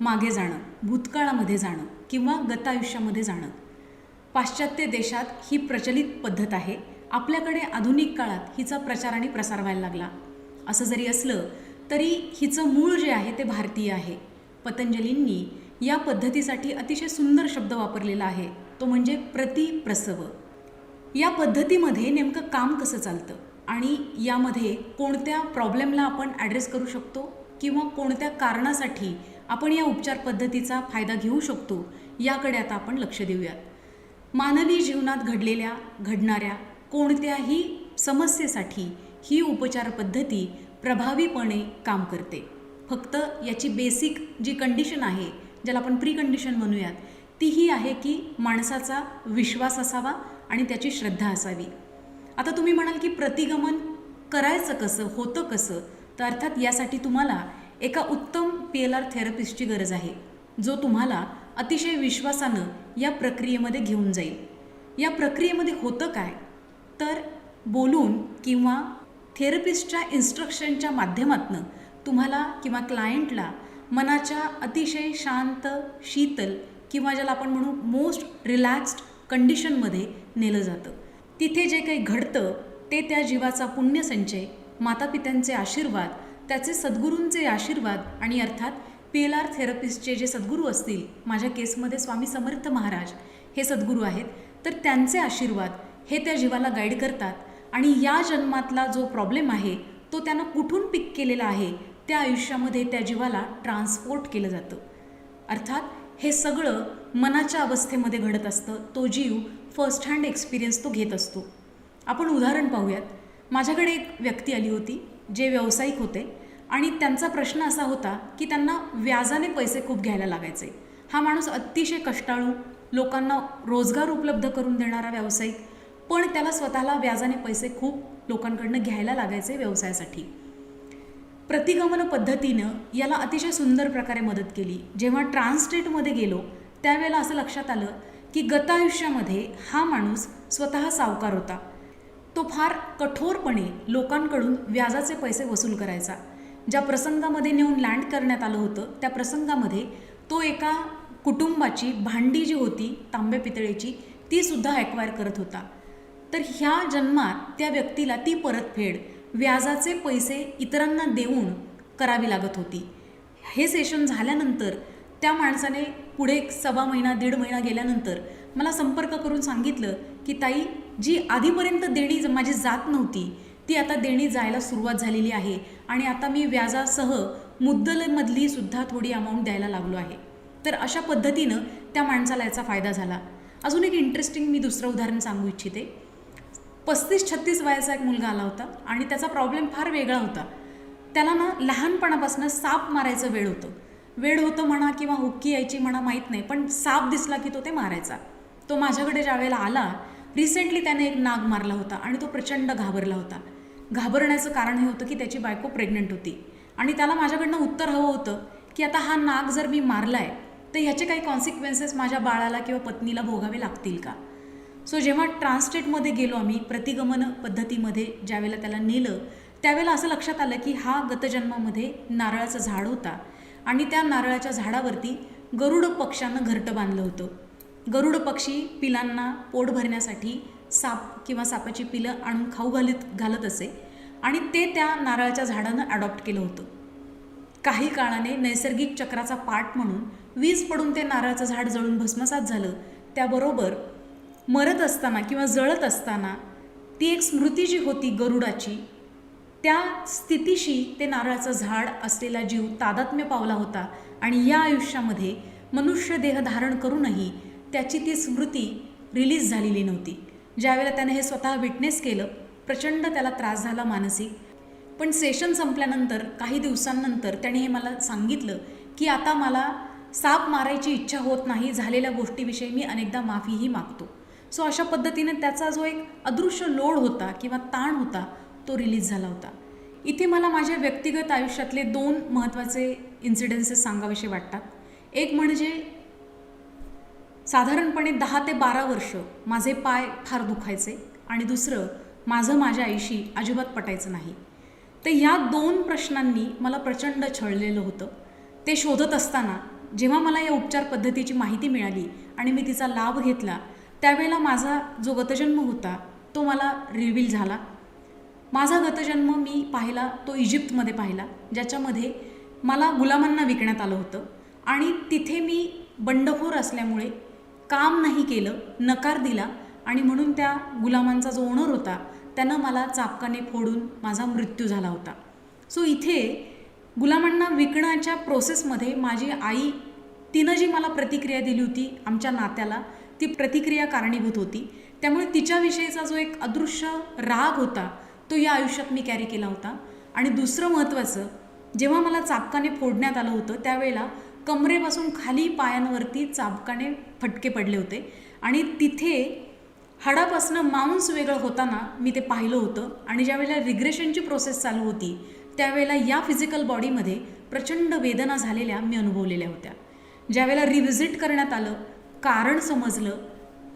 मागे जाणं भूतकाळामध्ये जाणं किंवा गतायुष्यामध्ये जाणं. पाश्चात्य देशात ही प्रचलित पद्धत आहे. आपल्याकडे आधुनिक काळात हिचा प्रचार आणि प्रसार व्हायला लागला. असं जरी असलं तरी हिचं मूळ जे आहे ते भारतीय आहे. पतंजलींनी या पद्धतीसाठी अतिशय सुंदर शब्द वापरलेला आहे. तो म्हणजे प्रतिप्रसव. या पद्धतीमध्ये नेमकं काम कसं चालतं? आणि यामध्ये कोणत्या प्रॉब्लेमला आपण ॲड्रेस करू शकतो? किंवा कोणत्या कारणासाठी आपण या उपचार पद्धतीचा फायदा घेऊ शकतो याकडे आता आपण लक्ष देऊयात. मानवी जीवनात घडलेल्या घडणाऱ्या कोणत्याही समस्येसाठी ही उपचार पद्धती प्रभावीपणे काम करते. फक्त याची बेसिक जी कंडिशन आहे ज्याला आपण प्री कंडिशन म्हणूयात ती ही आहे की माणसाचा विश्वास असावा आणि त्याची श्रद्धा असावी. आता तुम्ही म्हणाल की प्रतिगमन करायचं कसं होतं कसं? तर अर्थात यासाठी तुम्हाला एका उत्तम पी एल आर थेरपिस्टची गरज आहे जो तुम्हाला अतिशय विश्वासानं या प्रक्रियेमध्ये घेऊन जाईल. या प्रक्रियेमध्ये होतं काय? तर बोलून किंवा थेरपिस्टच्या इन्स्ट्रक्शनच्या माध्यमातनं तुम्हाला किंवा क्लायंटला मनाच्या अतिशय शांत शीतल किंवा ज्याला आपण म्हणू मोस्ट रिलॅक्स्ड कंडिशनमध्ये नेलं जातं. तिथे जे काही घडतं ते त्या जीवाचा पुण्यसंचय मातापित्यांचे आशीर्वाद त्याचे सद्गुरूंचे आशीर्वाद आणि अर्थात पी एल आर थेरपिस्टचे जे सद्गुरू असतील माझ्या केसमध्ये स्वामी समर्थ महाराज हे सद्गुरू आहेत तर त्यांचे आशीर्वाद हे त्या जीवाला गाईड करतात आणि या जन्मातला जो प्रॉब्लेम आहे तो त्यानं कुठून पिक केलेला आहे त्या आयुष्यामध्ये त्या जीवाला ट्रान्सपोर्ट केलं जातं. अर्थात हे सगळं मनाच्या अवस्थेमध्ये घडत असतं तो जीव फर्स्ट हँड एक्सपिरियन्स तो घेत असतो. आपण उदाहरण पाहूयात. माझ्याकडे एक व्यक्ती आली होती जे व्यावसायिक होते. आणि त्यांचा प्रश्न असा होता की त्यांना व्याजाने पैसे खूप घ्यायला लागायचे. हा माणूस अतिशय कष्टाळू लोकांना रोजगार उपलब्ध करून देणारा व्यावसायिक पण त्याला स्वतःला व्याजाने पैसे खूप लोकांकडनं घ्यायला लागायचे व्यवसायासाठी. प्रतिगमन पद्धतीनं याला अतिशय सुंदर प्रकारे मदत केली. जेव्हा ट्रान्सस्टेटमध्ये गेलो त्यावेळेला असं लक्षात आलं की गतायुष्यामध्ये हा माणूस स्वतः सावकार होता. तो फार कठोरपणे लोकांकडून व्याजाचे पैसे वसूल करायचा. ज्या प्रसंगामध्ये नेऊन लँड करण्यात आलं होतं त्या प्रसंगामध्ये तो एका कुटुंबाची भांडी जी होती तांबे पितळेची ती सुद्धा ॲक्वायर करत होता. तर ह्या जन्मात त्या व्यक्तीला ती परतफेड व्याजाचे पैसे इतरांना देऊन करावी लागत होती. हे सेशन झाल्यानंतर त्या माणसाने पुढे एक सव्वा महिना दीड महिना गेल्यानंतर मला संपर्क करून सांगितलं की ताई जी आधीपर्यंत देणी ज- माझी जात नव्हती ती आता देणी जायला सुरुवात झालेली आहे. आणि आता मी व्याजासह मुद्दलमधली सुद्धा थोडी अमाऊंट द्यायला लागलो आहे. तर अशा पद्धतीनं त्या माणसाला याचा फायदा झाला. अजून एक इंटरेस्टिंग मी दुसरं उदाहरण सांगू इच्छिते. पस्तीस छत्तीस वयाचा एक मुलगा आला होता आणि त्याचा प्रॉब्लेम फार वेगळा होता. त्याला ना लहानपणापासून साप मारायचं वेळ होतं. वेळ होतं म्हणा किंवा हुक्की यायची म्हणा माहीत नाही पण साप दिसला की तो ते मारायचा. तो माझ्याकडे ज्यावेळेला आला रिसेंटली त्याने एक नाग मारला होता आणि तो प्रचंड घाबरला होता. घाबरण्याचं कारण हे होतं की त्याची बायको प्रेग्नंट होती. आणि त्याला माझ्याकडनं उत्तर हवं होतं की आता हा नाग जर मी मारला आहे तर ह्याचे काही कॉन्सिक्वेन्सेस माझ्या बाळाला किंवा पत्नीला भोगावे लागतील का? सो जेव्हा ट्रान्सस्टेटमध्ये गेलो आम्ही प्रतिगमन पद्धतीमध्ये ज्यावेळेला त्याला नेलं त्यावेळेला असं लक्षात आलं की हा गतजन्मामध्ये नारळाचं झाड होता. आणि त्या नारळाच्या झाडावरती गरुड पक्ष्यानं घरटं बांधलं होतं. गरुड पक्षी पिलांना पोट भरण्यासाठी साप किंवा सापाची पिलं आणून खाऊ घालीत घालत असे. आणि ते त्या नारळाच्या झाडानं अडॉप्ट केलं होतं. काही काळाने नैसर्गिक चक्राचा पाठ म्हणून वीज पडून ते नारळाचं झाड जळून भस्मसात झालं. त्याबरोबर मरत असताना किंवा जळत असताना ती एक स्मृती जी होती गरुडाची त्या स्थितीशी ते नारळाचं झाड असलेला जीव तादात्म्य पावला होता आणि या आयुष्यामध्ये मनुष्य देह धारण करूनही त्याची ती स्मृती रिलीज झालेली नव्हती. ज्यावेळेला त्याने हे स्वतः विटनेस केलं प्रचंड त्याला त्रास झाला मानसिक पण सेशन संपल्यानंतर काही दिवसांनंतर त्याने हे मला सांगितलं की आता मला साप मारायची इच्छा होत नाही झालेल्या गोष्टीविषयी मी अनेकदा माफीही मागतो. सो अशा पद्धतीने त्याचा जो एक अदृश्य लोड होता किंवा ताण होता तो रिलीज झाला होता. इथे मला माझ्या व्यक्तिगत आयुष्यातले दोन महत्त्वाचे इन्सिडेन्सेस सांगावेसे वाटतात. एक म्हणजे साधारणपणे दहा ते बारा वर्ष माझे पाय फार दुखायचे आणि दुसरं माझं माझ्या आईशी अजिबात पटायचं नाही. तर या दोन प्रश्नांनी मला प्रचंड छळलेलं होतं. ते शोधत असताना जेव्हा मला या उपचार पद्धतीची माहिती मिळाली आणि मी तिचा लाभ घेतला त्यावेळेला माझा जो गतजन्म होता तो मला रिव्हील झाला. माझा गतजन्म मी पाहिला तो इजिप्तमध्ये पाहिला ज्याच्यामध्ये मला गुलामांना विकण्यात आलं होतं आणि तिथे मी बंडखोर असल्यामुळे काम नाही केलं नकार दिला आणि म्हणून त्या गुलामांचा जो ओनर होता त्यानं मला चापकाने फोडून माझा मृत्यू झाला होता. सो इथे गुलामांना विकण्याच्या प्रोसेसमध्ये माझी आई तिनं जी मला प्रतिक्रिया दिली होती आमच्या नात्याला ती प्रतिक्रिया कारणीभूत होती. त्यामुळे तिच्याविषयीचा जो एक अदृश्य राग होता तो या आयुष्यात मी कॅरी केला होता. आणि दुसरं महत्त्वाचं जेव्हा मला चापकाने फोडण्यात आलं होतं त्यावेळेला कमरेपासून खाली पायांवरती चाबकाने फटके पडले होते. आणि तिथे हाडापासनं मांस वेगळं होताना मी ते पाहिलं होतं आणि ज्यावेळेला रिग्रेशनची प्रोसेस चालू होती त्यावेळेला या फिजिकल बॉडीमध्ये प्रचंड वेदना झालेल्या मी अनुभवलेल्या होत्या. ज्यावेळेला रिव्हिजिट करण्यात आलं कारण समजलं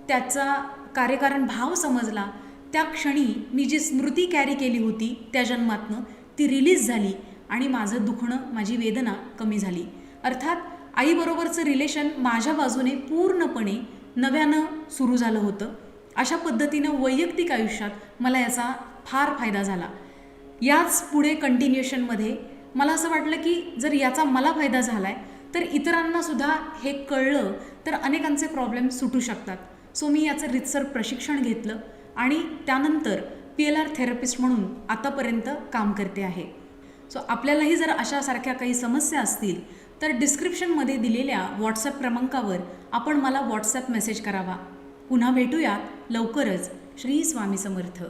त्याचा कार्यकारण भाव समजला त्या क्षणी मी जी स्मृती कॅरी केली होती त्या जन्मातनं ती रिलीज झाली आणि माझं दुखणं माझी वेदना कमी झाली. अर्थात आईबरोबरचं रिलेशन माझ्या बाजूने पूर्णपणे नव्यानं सुरू झालं होतं. अशा पद्धतीनं वैयक्तिक आयुष्यात मला याचा फार फायदा झाला. याच पुढे कंटिन्युएशनमध्ये मला असं वाटलं की जर याचा मला फायदा झाला आहे तर इतरांनासुद्धा हे कळलं तर अनेकांचे प्रॉब्लेम सुटू शकतात. सो मी याचं रितसर प्रशिक्षण घेतलं आणि त्यानंतर पी एल आर थेरपिस्ट म्हणून आतापर्यंत काम करते आहे. सो आपल्यालाही जर अशासारख्या काही समस्या असतील तर डिस्क्रिप्शनमध्ये दिलेल्या व्हॉट्सॲप क्रमांकावर आपण मला व्हॉट्सॲप मेसेज करावा. पुन्हा भेटूयात लवकरच. श्री स्वामी समर्थ.